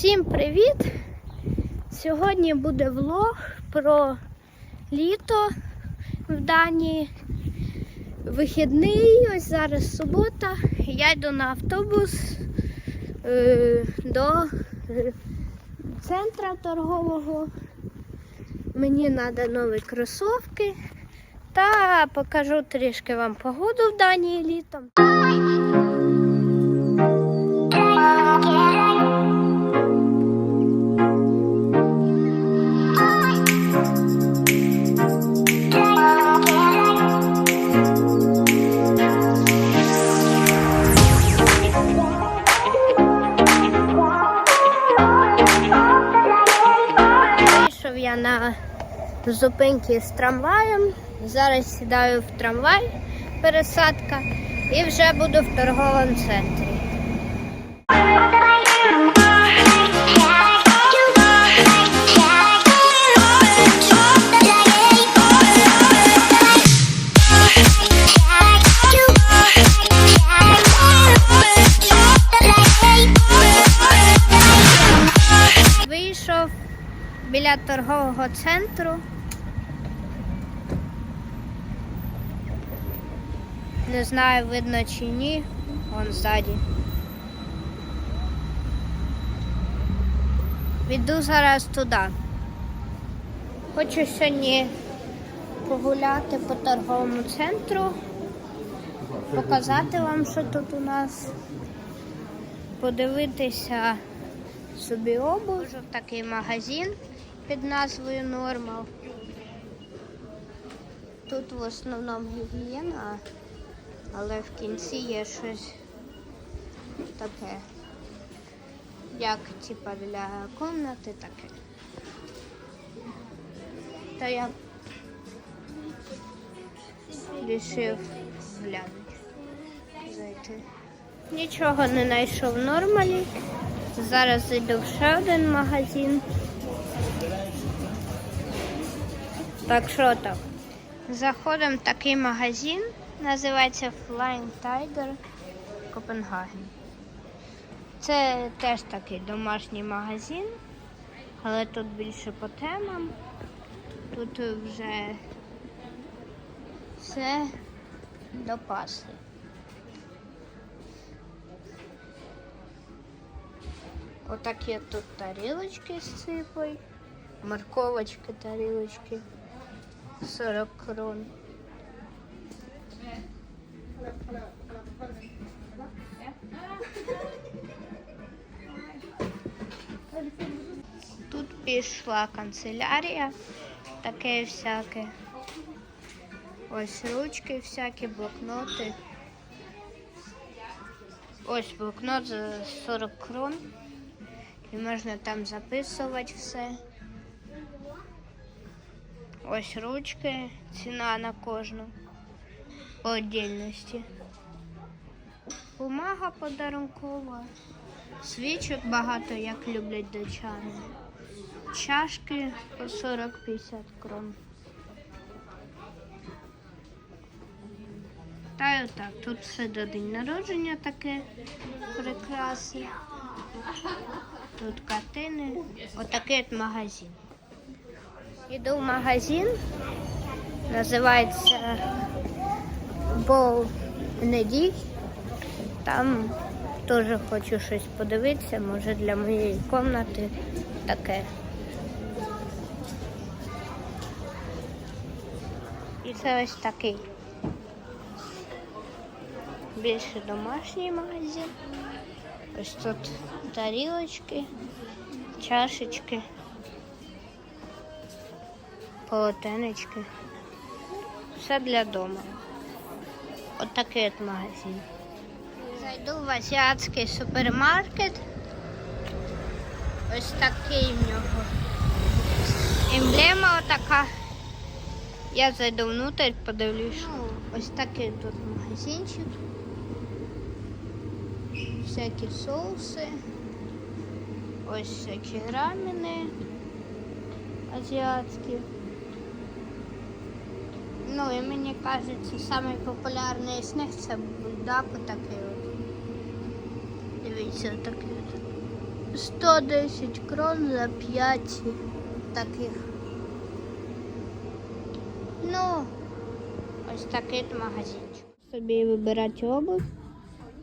Всім привіт! Сьогодні буде влог про літо в Данії. Вихідний, ось зараз субота. Я йду на автобус е, до е, центра торгового. Мені треба нові кросівки та покажу трішки вам погоду в Данії літом. Я на зупинці з трамваєм. Зараз сідаю в трамвай, пересадка, і вже буду в торговому центрі. Торгового центру. Не знаю, видно чи ні. Вон ззаді. Піду зараз туди. Хочу сьогодні погуляти по торговому центру, показати вам, що тут у нас, подивитися собі обув. В такий магазин під назвою Нормал. Тут в основному гігієна, але в кінці є щось таке, як типа для кімнати таке. Та я вирішив глянути, зайти. Нічого не знайшов в нормалі. Зараз зайду в ще один магазин. Так що там? Заходимо в такий магазин, називається Flying Tiger Копенгаген. Це теж такий домашній магазин, але тут більше по темам. Тут вже все до паси. Отакі тут тарілочки з ципою, морковочки, тарілочки, 40 крон. Тут пішла канцелярія, таке всяке. Ось ручки всякі, блокноти. Ось блокнот за 40 крон. І можна там записувати все. Ось ручки, ціна на кожну по отдельності. Бумага подарункова. Свічок багато, як люблять дочани. Чашки по 40-50 крон. Та й отак. Тут все до день народження таке прикраси. Тут картини. Отакий от магазин. Іду в магазин. Називається Бол Недій. Там теж хочу щось подивитися, може для моєї кімнати таке. І це ось такий. Більше домашній магазин. Ось тут тарілочки, чашечки, полотенечки. Все для дому. От такий от магазин. Зайду в азіатський супермаркет. Ось такий в нього. Емблема отака. Я зайду внутрь, подивлюсь. Ну, ось такий тут магазинчик всякі соуси, ось всякі рамени азіатські. Ну і мені кажеться, самий популярний з них це бульдак такий от. Дивіться, такий от. 110 крон за 5 таких. Ну, ось такий магазинчик. Собі вибирати обувь.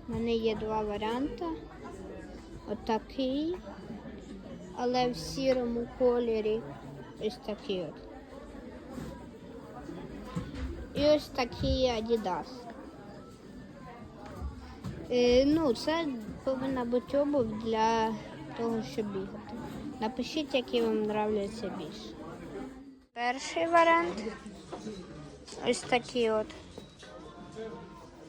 У мене є два варіанти. Отакий, але в сірому кольорі. Ось такий от. І ось такий Adidas. Е, ну, це повинна бути обув для того, щоб бігати. Напишіть, які вам нравляться більше. Перший варіант. Ось такий от.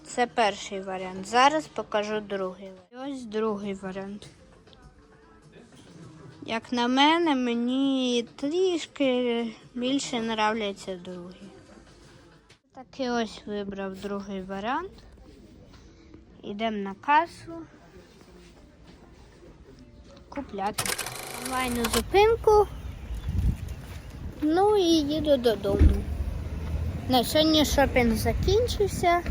Це перший варіант. Зараз покажу другий. Ось другий варіант. Як на мене, мені трішки більше нравляться другі. Такий ось вибрав другий варіант. Йдемо на касу. Купляти. Онлайну зупинку. Ну і їду додому. На сьогодні шопінг закінчився.